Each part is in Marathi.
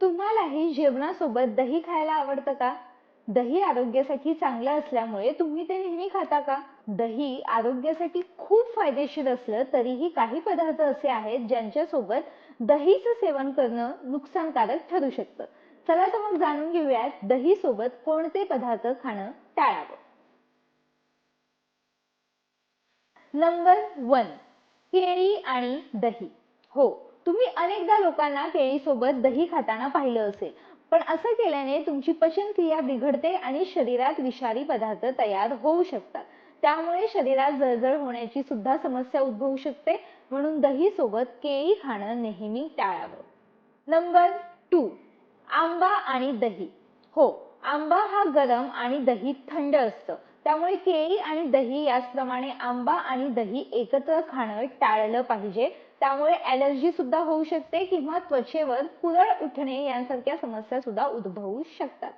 तुम्हालाही जेवणासोबत दही खायला आवडतं का? दही आरोग्यासाठी चांगलं असल्यामुळे तुम्ही ते नेहमी खाता का? दही आरोग्यासाठी खूप फायदेशीर असलं तरीही काही पदार्थ असे आहेत ज्यांच्यासोबत दहीचं सेवन करणं नुकसानकारक ठरू शकतं. चला तर मग जाणून घेऊयात दही सोबत कोणते पदार्थ खाणं टाळावं. नंबर वन केळी आणि दही. हो तुम्ही अनेकदा लोकांना केळीसोबत दही खाताना पाहिलं असेल. पण असं केल्याने तुमची पचनक्रिया बिघडते आणि शरीरात विषारी पदार्थ तयार होऊ शकतात. त्यामुळे शरीरात जळजळ होण्याची सुद्धा समस्या उद्भवू शकते. म्हणून दही सोबत केळी खाणं नेहमी टाळावं. नंबर टू आंबा आणि दही. हो आंबा हा गरम आणि दही थंड असतं. त्यामुळे केळी आणि दही याचप्रमाणे आंबा आणि दही एकत्र खाणं टाळलं पाहिजे. त्यामुळे ॲलर्जी सुद्धा होऊ शकते किंवा त्वचेवर पुरळ उठणे यांसारख्या समस्या सुद्धा उद्भवू शकतात.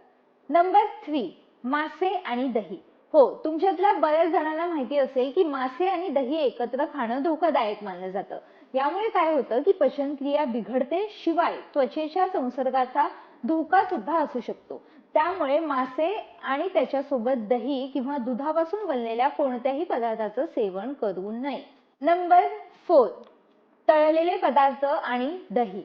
नंबर थ्री मासे आणि दही. हो तुमच्यातल्या बऱ्याच जणांना माहिती असेल की मासे आणि दही एकत्र खाणं धोकादायक मानलं जातं. यामुळे काय होतं की पचनक्रिया बिघडते शिवाय त्वचेच्या संसर्गाचा धोका सुद्धा असू शकतो. त्यामुळे मासे आणि त्याच्यासोबत दही किंवा दुधापासून बनलेल्या कोणत्याही पदार्थाचं सेवन करू नये. नंबर फोर तळलेले पदार्थ आणि दही.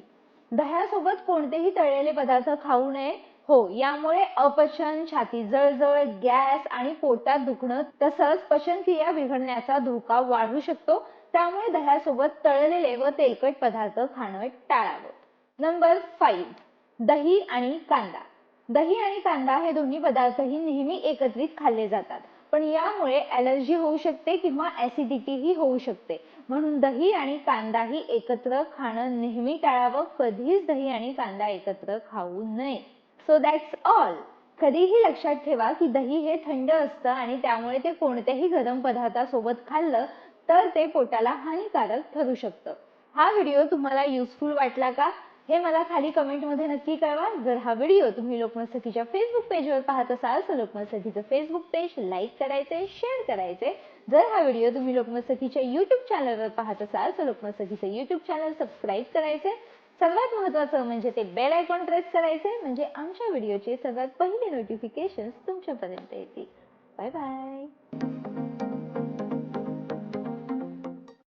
दह्यासोबत कोणतेही तळलेले पदार्थ खाऊ नये. हो यामुळे अपचन छाती जळजळ गॅस आणि पोटात दुखणं तसंच पचनक्रिया बिघडण्याचा धोका वाढू शकतो. त्यामुळे दह्यासोबत तळलेले व तेलकट पदार्थ खाणं टाळावं. नंबर फाईव्ह दही आणि कांदा. दही आणि कांदा हे दोन्ही पदार्थही नेहमी एकत्रित खाल्ले जातात. पण यामुळे ॲलर्जी होऊ शकते किंवा ऍसिडिटीही होऊ शकते. म्हणून दही आणि कांदाही एकत्र खाणं नेहमी टाळावं. कधीच दही आणि कांदा एकत्र खाऊ नये. सो दॅट्स ऑल कधीही लक्षात ठेवा की दही हे थंड असतं आणि त्यामुळे ते कोणत्याही गरम पदार्थासोबत खाल्लं तर ते पोटाला हानिकारक ठरू शकतं. हा व्हिडिओ तुम्हाला युजफुल वाटला का? हे मला खाली कमेंटमध्ये नक्की कळवा. जर हा व्हिडिओ तुम्ही लोकमत सखीच्या फेसबुक पेजवर पाहत असाल तर लोकमत सखीचं फेसबुक पेज लाईक करायचे शेअर करायचे. जर हा व्हिडिओ तुम्ही लोकमत सखीच्या युट्यूब चॅनलवर पाहत असाल तर लोकमत सखीचं युट्यूब चॅनल सबस्क्राईब करायचे. सर्वात महत्त्वाचं म्हणजे ते बेल आयकॉन प्रेस करायचे म्हणजे आमच्या व्हिडिओचे सर्वात पहिले नोटिफिकेशन तुमच्यापर्यंत येतील. Bye bye